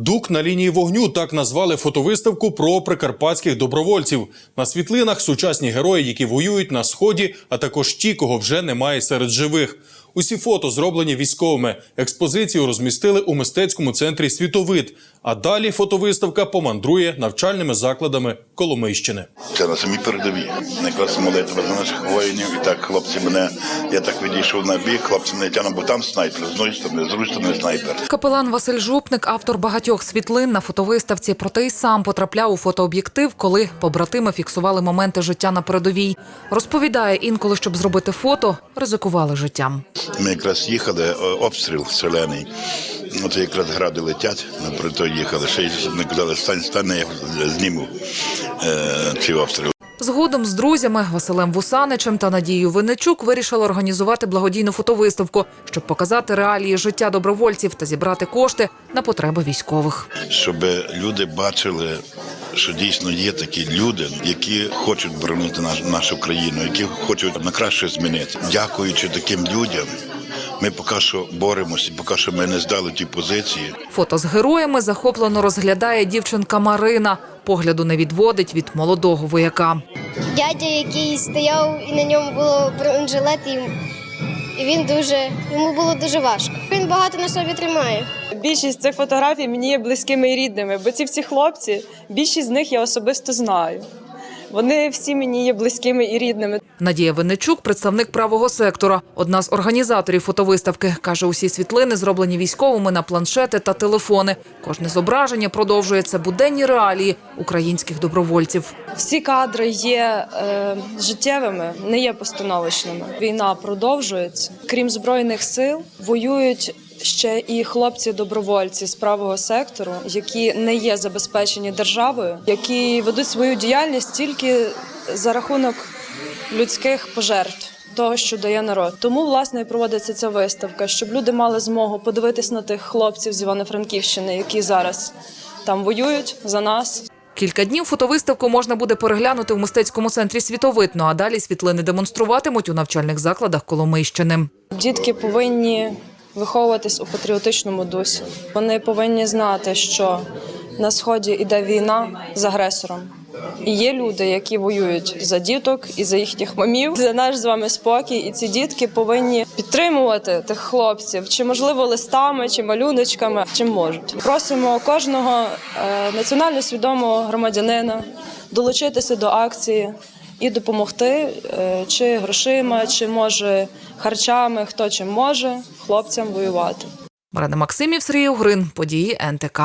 Дук на лінії вогню так назвали фотовиставку про прикарпатських добровольців. На світлинах сучасні герої, які воюють на сході, а також ті, кого вже немає серед живих. Усі фото зроблені військовими. Експозицію розмістили у мистецькому центрі Світовид. А далі фотовиставка помандрує навчальними закладами Коломийщини. Це на самій передовій. Якраз молитва за наших воїнів. І так хлопці мене, я так відійшов на бік, хлопці мене тягнуть, бо там снайпер, з одної сторони, з другої сторони снайпер. Капелан Василь Жупник, автор багатьох світлин на фотовиставці, проте й сам потрапляв у фотооб'єктив, коли побратими фіксували моменти життя на передовій. Розповідає, інколи, щоб зробити фото, ризикували життям. Ми якраз їхали, обстріл селений. От якраз гради летять, ми про то їхали. Ще й не казали, стань, стань, я зніму е, цей обстріл. Згодом з друзями Василем Вусаничем та Надією Винничук вирішили організувати благодійну фотовиставку, щоб показати реалії життя добровольців та зібрати кошти на потреби військових. щоб люди бачили, що дійсно є такі люди, які хочуть боронити наш, нашу країну, які хочуть на краще змінити. Дякуючи таким людям, ми поки що боремося, поки що ми не здали ті позиції. Фото з героями захоплено розглядає дівчинка Марина. Погляду не відводить від молодого вояка. дядя, який стояв, і на ньому було бронежилет, і, і він дуже йому було дуже важко. Він багато на собі тримає. Більшість цих фотографій мені є близькими і рідними, бо ці всі хлопці, більшість з них я особисто знаю. Вони всі мені є близькими і рідними. Надія Винничук – представник правого сектора. Одна з організаторів фотовиставки. Каже, усі світлини зроблені військовими на планшети та телефони. Кожне зображення продовжує це буденні реалії українських добровольців. Всі кадри є е, життєвими, не є постановочними. Війна продовжується. Крім збройних сил, воюють ще і хлопці-добровольці з правого сектору, які не є забезпечені державою, які ведуть свою діяльність тільки за рахунок людських пожертв. Того, що дає народ, тому власне і проводиться ця виставка, щоб люди мали змогу подивитись на тих хлопців з Івано-Франківщини, які зараз там воюють за нас, Кілька днів фотовиставку можна буде переглянути в мистецькому центрі «Світовид», ну а далі світлини демонструватимуть у навчальних закладах Коломийщини. Дітки повинні виховуватись у патріотичному дусі. Вони повинні знати, що на сході йде війна з агресором. І є люди, які воюють за діток і за їхніх мамів, за наш з вами спокій. І ці дітки повинні підтримувати тих хлопців, чи можливо листами, чи малюночками, чим можуть. Просимо кожного е, національно свідомого громадянина долучитися до акції і допомогти е, чи грошима, чи може харчами, хто чим може хлопцям воювати. Марина Максимів, Сергій Угрин. Події НТК.